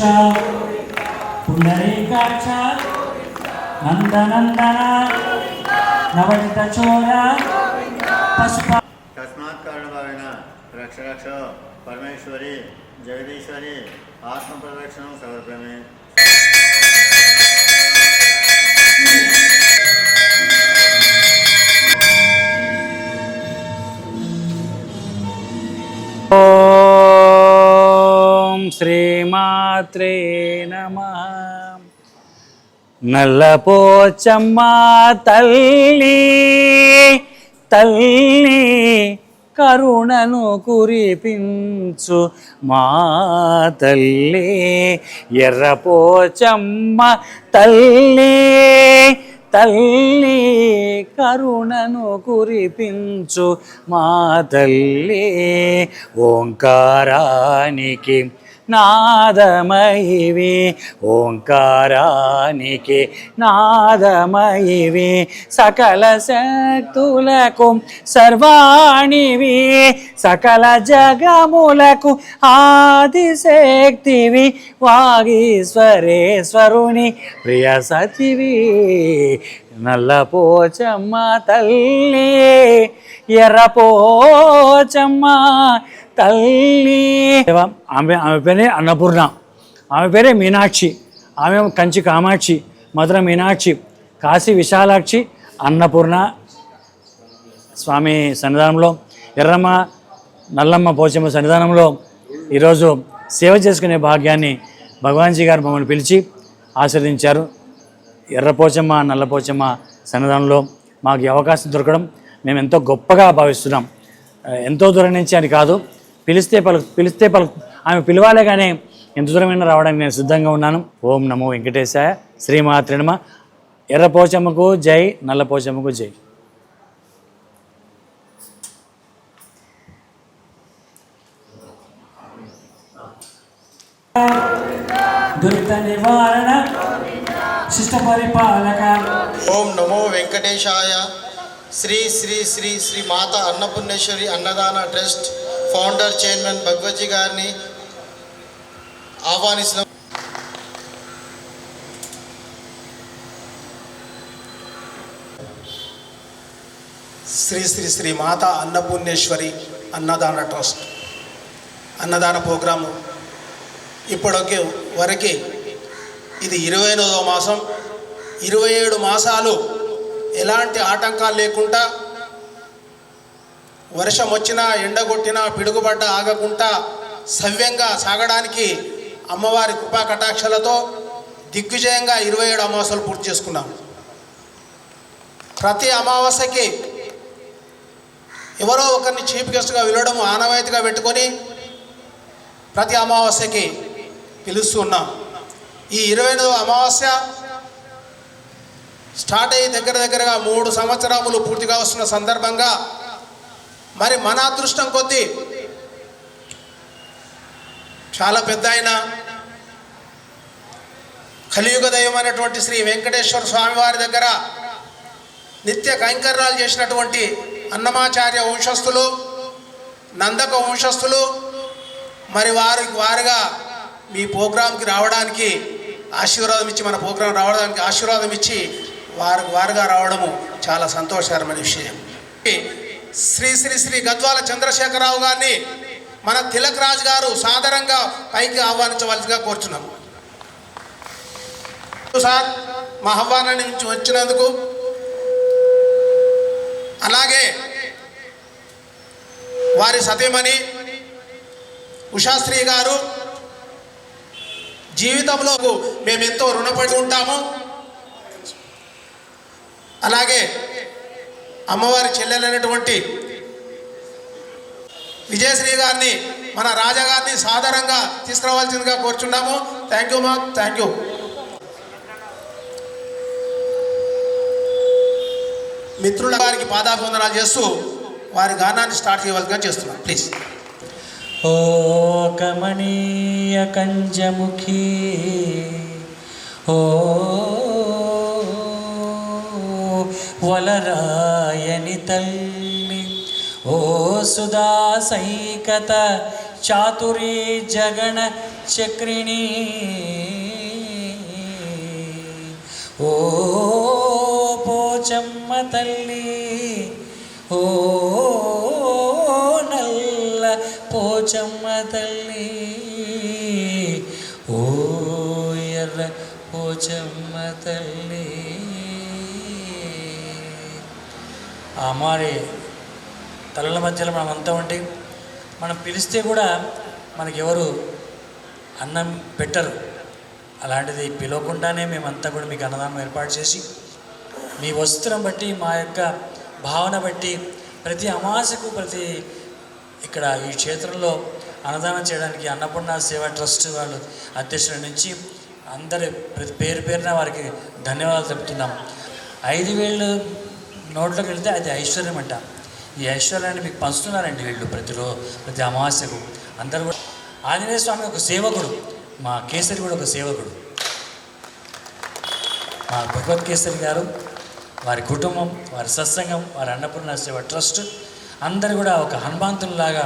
గోవింద పుండరీకాక్ష నందనందన నవనిత చోర పశుప తస్మాత్ కారణభావేన రక్ష రక్ష పరమేశ్వరి జగదీశ్వరి ఆత్మ ప్రదక్షిణం సమర్పమే ఓం మాత్రే నమ నల్లపోచమ్మ తల్లి తల్లి కరుణను కురిపించు మా తల్లి. ఎర్రపోచమ్మ తల్లి తల్లి కరుణను కురిపించు మా తల్లి. ఓంకారానికి నాదమయివి ఓంకారానికి నాదమయివి సకల శక్తులకు సర్వాణివి సకల జగములకు ఆదిశక్తివి వాగీశ్వరేశ్వరుని ప్రియ సతివి. నల్లపోచమ్మ తల్లి ఎర్రపోచమ్మ తల్లి. ఆమె ఆమె పేరే అన్నపూర్ణ. ఆమె పేరే మీనాక్షి. ఆమె కంచి కామాక్షి మధుర మీనాక్షి కాశీ విశాలాక్షి అన్నపూర్ణ స్వామి సన్నిధానంలో ఎర్రమ్మ నల్లమ్మ పోచమ్మ సన్నిధానంలో ఈరోజు సేవ చేసుకునే భాగ్యాన్ని భగవాన్జీ గారు మమ్మల్ని పిలిచి ఆశీర్వదించారు. ఎర్రపోచమ్మ నల్లపోచమ్మ సన్నిధానంలో మాకు అవకాశం దొరకడం మేము ఎంతో గొప్పగా భావిస్తున్నాం. ఎంతో దూరం నుంచి అని కాదు పిలిస్తే పలు పిలిస్తే పలు ఆమె పిలవాలే కానీ ఎంత దూరమైనా రావడానికి నేను సిద్ధంగా ఉన్నాను. ఓం నమో వెంకటేశాయ శ్రీమాత్రి నమ. ఎర్రపోచమ్మకు జై నల్లపోచమ్మకు జై. దురిత నివారణ శిష్ట పరిపాలక. ఓం నమో వెంకటేశాయ. శ్రీ శ్రీ శ్రీ శ్రీ మాత అన్నపూర్ణేశ్వరి అన్నదాన ట్రస్ట్ ఫౌండర్ చైర్మన్ భగవత్జీ గారిని ఆహ్వానిస్తున్నాం. శ్రీ శ్రీ శ్రీ మాత అన్నపూర్ణేశ్వరి అన్నదాన ట్రస్ట్ అన్నదాన ప్రోగ్రాము ఇప్పటికి వరకే ఇది ఇరవై ఎనిమిదవ మాసం. ఇరవై ఏడు మాసాలు ఎలాంటి ఆటంకాలు లేకుండా వర్షం వచ్చినా ఎండ కొట్టినా ఆగకుండా సవ్యంగా సాగడానికి అమ్మవారి కృపా కటాక్షలతో దిగ్విజయంగా ఇరవై ఏడు అమావాస్యలు పూర్తి చేసుకున్నాం. ప్రతి అమావాస్యకి ఎవరో ఒకరిని చీఫ్ గెస్ట్గా వెళ్ళడం ఆనవాయితీగా పెట్టుకొని ప్రతి అమావాస్యకి పిలుస్తూ ఉన్నాం. ఈ ఇరవై ఎనిమిదవ అమావాస్య స్టార్ట్ అయ్యి దగ్గర దగ్గరగా మూడు సంవత్సరములు పూర్తిగా వస్తున్న సందర్భంగా మరి మన అదృష్టం కొద్దీ చాలా పెద్ద ఆయన కలియుగ దైవమైనటువంటి శ్రీ వెంకటేశ్వర స్వామి వారి దగ్గర నిత్య కైంకర్యాలు చేసినటువంటి అన్నమాచార్య వంశస్థులు నందక వంశస్థులు మరి వారి వారిగా మీ ప్రోగ్రాంకి రావడానికి ఆశీర్వాదం ఇచ్చి మన ప్రోగ్రాం రావడానికి ఆశీర్వాదం ఇచ్చి వారు వారుగా రావడము చాలా సంతోషకరమైన విషయం. శ్రీ శ్రీ శ్రీ గద్వాల చంద్రశేఖరరావు గారిని మన తిలక్ రాజు గారు సాధారణంగా పైకి ఆహ్వానించవలసిగా కోరుచున్నాము సార్ మా ఆహ్వానం నుంచి వచ్చినందుకు అలాగే వారి సతీమణి ఉషాశ్రీ గారు జీవితంలో మేము ఎంతో రుణపడి ఉంటాము. అలాగే అమ్మవారి చెల్లెలైనటువంటి విజయశ్రీ గారిని మన రాజాగారిని సాధారణంగా తీసుకురావాల్సిందిగా కోరుచున్నాము. థ్యాంక్ యూ మా థ్యాంక్ యూ మిత్రుల వారికి పాదాభివందనాలు చేస్తూ వారి గానాన్ని స్టార్ట్ చేయవలసిగా చేస్తున్నాం. ప్లీజ్ ఓ కమనీయ కంజముఖీ ఓ వలరాయని తల్లి. ఓ సుధా సైకత చాతురీ జగణ చక్రిణి. ఓ పోచమ్మ తల్లి. ఓ నల్ల పోచమ్మ తల్లి. ఓ ఎర్ర పోచమ్మ తల్లి ఆ అమ్మవారి తలల మధ్యలో మనం అంతా ఉంటే మనం పిలిస్తే కూడా మనకి ఎవరు అన్నం పెట్టరు. అలాంటిది పిలవకుండానే మేమంతా కూడా మీకు అన్నదానం ఏర్పాటు చేసి మీ వస్త్రం బట్టి మా యొక్క భావన బట్టి ప్రతి అమాసకు ప్రతి ఇక్కడ ఈ క్షేత్రంలో అన్నదానం చేయడానికి అన్నపూర్ణ సేవా ట్రస్ట్ వాళ్ళు అధ్యక్షుల నుంచి అందరి ప్రతి పేరు పేరున వారికి ధన్యవాదాలు చెప్తున్నాం ఐదు వేలు నోట్లోకి వెళ్తే అది ఐశ్వర్యం అంట. ఈ ఐశ్వర్యాన్ని మీకు పంచుతున్నారండి వీళ్ళు ప్రతిరోజు ప్రతి అమావాస్యకు. అందరూ కూడా ఆంజనేయ స్వామి ఒక సేవకుడు మా కేసరి కూడా ఒక సేవకుడు. మా భగవత్ కేసరి గారు వారి కుటుంబం వారి సత్సంగం వారి అన్నపూర్ణ సేవ ట్రస్ట్ అందరు కూడా ఒక హనుమంతునిలాగా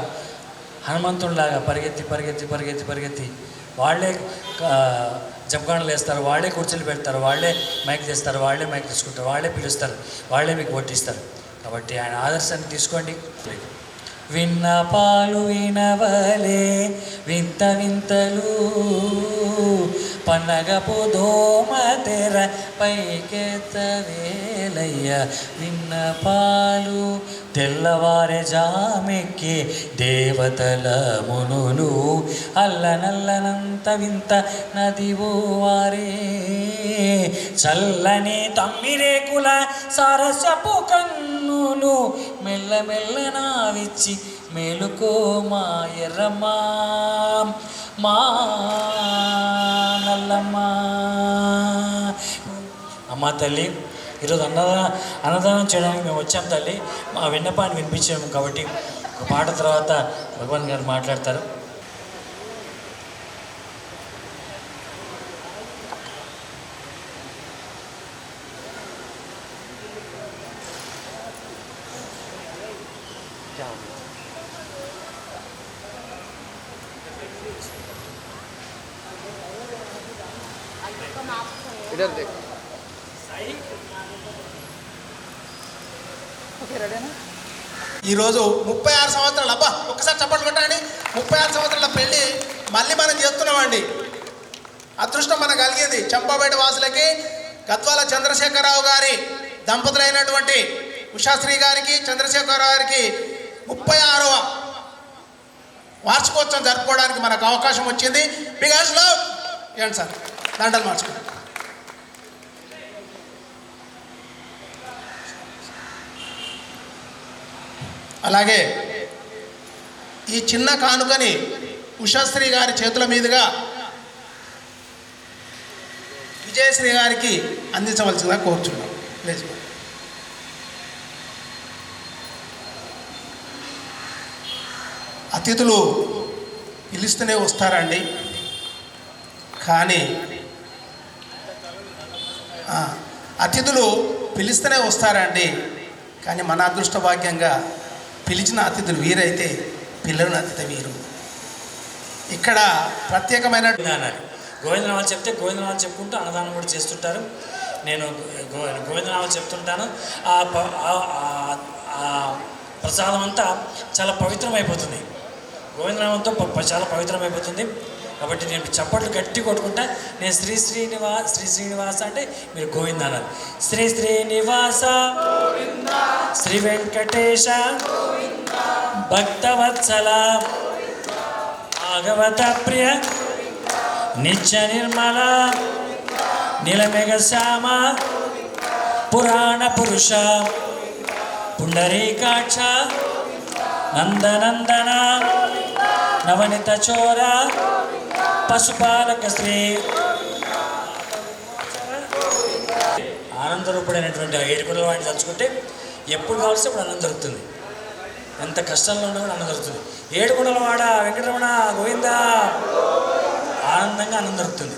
హనుమంతునిలాగా పరిగెత్తి పరిగెత్తి పరిగెత్తి పరిగెత్తి వాళ్ళే జపగాణలు వేస్తారు వాళ్ళే కుర్చీలు పెడతారు వాళ్ళే మైక్ తెస్తారు వాళ్ళే మైక్ తీసుకుంటారు వాళ్ళే పిలుస్తారు వాళ్ళే మీకు ఓటిస్తారు కాబట్టి ఆయన ఆదర్శాన్ని తీసుకోండి. విన్న పాలు వినవలే వింత వింతలు పన్నగపు దోమ తెర పైకెత్త వేలయ్య విన్న పాలు తెల్లవారే జామెక్కి దేవతల మునులు అల్లనల్లనంత వింత నదివో వారే. చల్లని తమ్మిరేకుల సరసపు కన్నులు మెల్లమెల్ల నావిచ్చి మేలుకో మా ఎర్రమ్మా. మా నల్లమ్మా. అమ్మ తల్లి ఈరోజు అన్నదాన అన్నదానం చేయడానికి మేము వచ్చాం తల్లి మా విన్నపాన్ని వినిపించాము కాబట్టి ఒక పాట తర్వాత భగవాన్ గారు మాట్లాడతారు इधर देख ఈరోజు ముప్పై ఆరు సంవత్సరాలు. అబ్బా ఒకసారి చప్పట్లు కొట్టండి. ముప్పై ఆరు సంవత్సరాల పెళ్ళి మళ్ళీ మనం చేస్తున్నామండి. అదృష్టం మనకు కలిగింది. చంపాపేట వాసులకి గద్వాల చంద్రశేఖరరావు గారి దంపతులైనటువంటి ఉషాశ్రీ గారికి చంద్రశేఖరరావు గారికి ముప్పై ఆరవ వార్షికోత్సవం జరుపుకోవడానికి మనకు అవకాశం వచ్చింది. బికాస్ లవ్ ఏంటి సార్ దండలు మార్చుకోండి. అలాగే ఈ చిన్న కానుకని ఉషాశ్రీ గారి చేతుల మీదుగా విజయశ్రీ గారికి అందించవలసిందిగా కోరుచున్నాం. ప్లీజ్. అతిథులు పిలుస్తూనే వస్తారండి. కానీ అతిథులు పిలుస్తూనే వస్తారండి. కానీ మన అదృష్ట భాగ్యంగా పిలిచిన అతిథులు వీరైతే పిల్లల అతిథి వీరు. ఇక్కడ ప్రత్యేకమైన అన్నారు. గోవిందనామాలు చెప్తే గోవిందనామాలు చెప్పుకుంటూ అన్నదానం కూడా చేస్తుంటారు. నేను గో గోవిందనామాలు చెప్తుంటాను. ఆ ఆ- ప్రసాదం అంతా చాలా పవిత్రమైపోతుంది. గోవిందనామంతో చాలా పవిత్రమైపోతుంది. కాబట్టి నేను చప్పట్లు గట్టి కొట్టుకుంటా నేను శ్రీ శ్రీనివాస్ శ్రీ శ్రీనివాస అంటే మీరు గోవింద అన్నారు శ్రీ శ్రీనివాస శ్రీ వెంకటేశ భక్తవత్సల భాగవత ప్రియ నిత్య నిర్మల నిలమెగ శ్యామ పురాణ పురుష పుండరీకాక్ష నందనందన నవనిత చోర పశుపాలక శ్రీ ఆనందరూపుడైనటువంటి ఆ వాడిని తలుచుకుంటే ఎప్పుడు కావాల్సి అప్పుడు ఆనందం దొరుకుతుంది. ఎంత కష్టంలో ఉన్నా కూడా అన్నం ఏడుగుడల వాడ వెంకటరమణ గోవిందా. ఆనందంగా అన్నం దొరుకుతుంది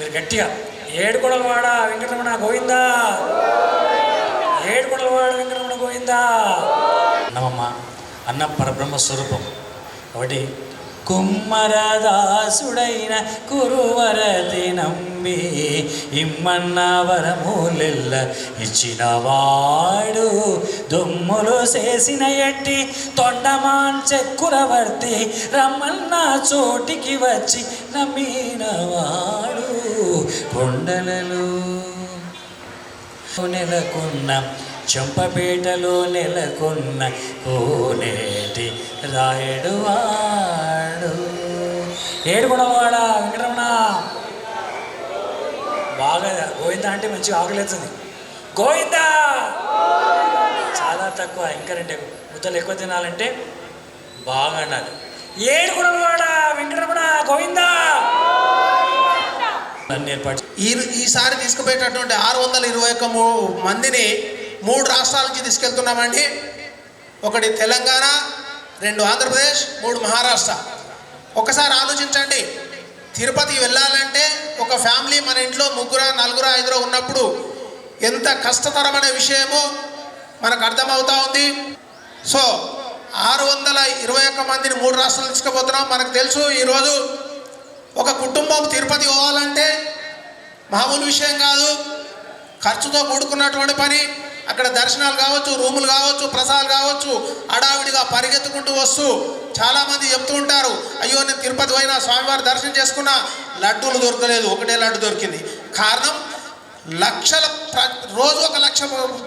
మీరు గట్టిగా ఏడుగుడల వాడ వెంకటరమణ గోవిందా. ఏడుగుడల వాడ వెంకటరమణ గోవిందా. అన్నమమ్మ అన్న పరబ్రహ్మ స్వరూపం. కాబట్టి కుమ్మరదాసుడైన కురువరతి నంబి ఇమ్మన్న వరములెల్ల ఇచ్చినవాడు దుమ్ములు చేసిన ఎట్టి తొండమాన్ చెక్కురవర్తి రమ్మన్న చోటికి వచ్చి నమ్మినవాడు కొండలలో నెలకున్న చెంపపేటలో నెలకొన్న కోనేటి రాయడు వాడు. వెంకటరమణ. బాగా గోవింద అంటే మంచిగా ఆకలిస్తుంది. గోవిందా! చాలా తక్కువ ఇంకా రెండు ముద్దలు ఎక్కువ తినాలంటే బాగా అనాలి ఏడుగుణవాడ వెంకటరమణ గోవిందా! ఏర్పాటు ఈ ఈసారి తీసుకుపోయేటటువంటి ఆరు వందల ఇరవై ఒక్క మూ- మందిని మూడు రాష్ట్రాల నుంచి తీసుకెళ్తున్నామండి. ఒకటి తెలంగాణ రెండు ఆంధ్రప్రదేశ్ మూడు మహారాష్ట్ర. ఒకసారి ఆలోచించండి. తిరుపతి వెళ్ళాలంటే ఒక ఫ్యామిలీ మన ఇంట్లో ముగ్గురు నలుగురు ఐదుగురు ఉన్నప్పుడు ఎంత కష్టతరమైన విషయమో మనకు అర్థమవుతా ఉంది. సో ఆరు వందల ఇరవై ఒక్క మందిని మూడు రాష్ట్రాలు తీసుకుపోతున్నాం. మనకు తెలుసు ఈరోజు ఒక కుటుంబం తిరుపతి పోవాలంటే మామూలు విషయం కాదు. ఖర్చుతో కూడుకున్నటువంటి పని. అక్కడ దర్శనాలు కావచ్చు రూములు కావచ్చు ప్రసాదాలు కావచ్చు అడావిడిగా పరిగెత్తుకుంటూ వస్తూ చాలామంది చెప్తూ ఉంటారు అయ్యో నేను తిరుపతి పోయినా స్వామివారి దర్శనం చేసుకున్నా లడ్డూలు దొరకలేదు ఒకటే లడ్డు దొరికింది. కారణం లక్షల ప్ర- రోజు ఒక లక్ష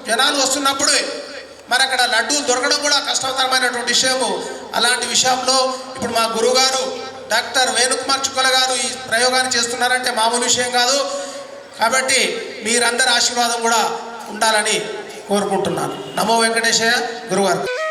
జనాలు వస్తున్నప్పుడు మరి అక్కడ లడ్డూలు దొరకడం కూడా కష్టతరమైనటువంటి విషయము. అలాంటి విషయంలో ఇప్పుడు మా గురువుగారు డాక్టర్ వేణుకుమార్ చుక్కల గారు ఈ ప్రయోగాన్ని చేస్తున్నారంటే మామూలు విషయం కాదు. కాబట్టి మీరందరి ఆశీర్వాదం కూడా ఉండాలని కోరుకుంటున్నాను. నమో వెంకటేశయ్య గురువారు.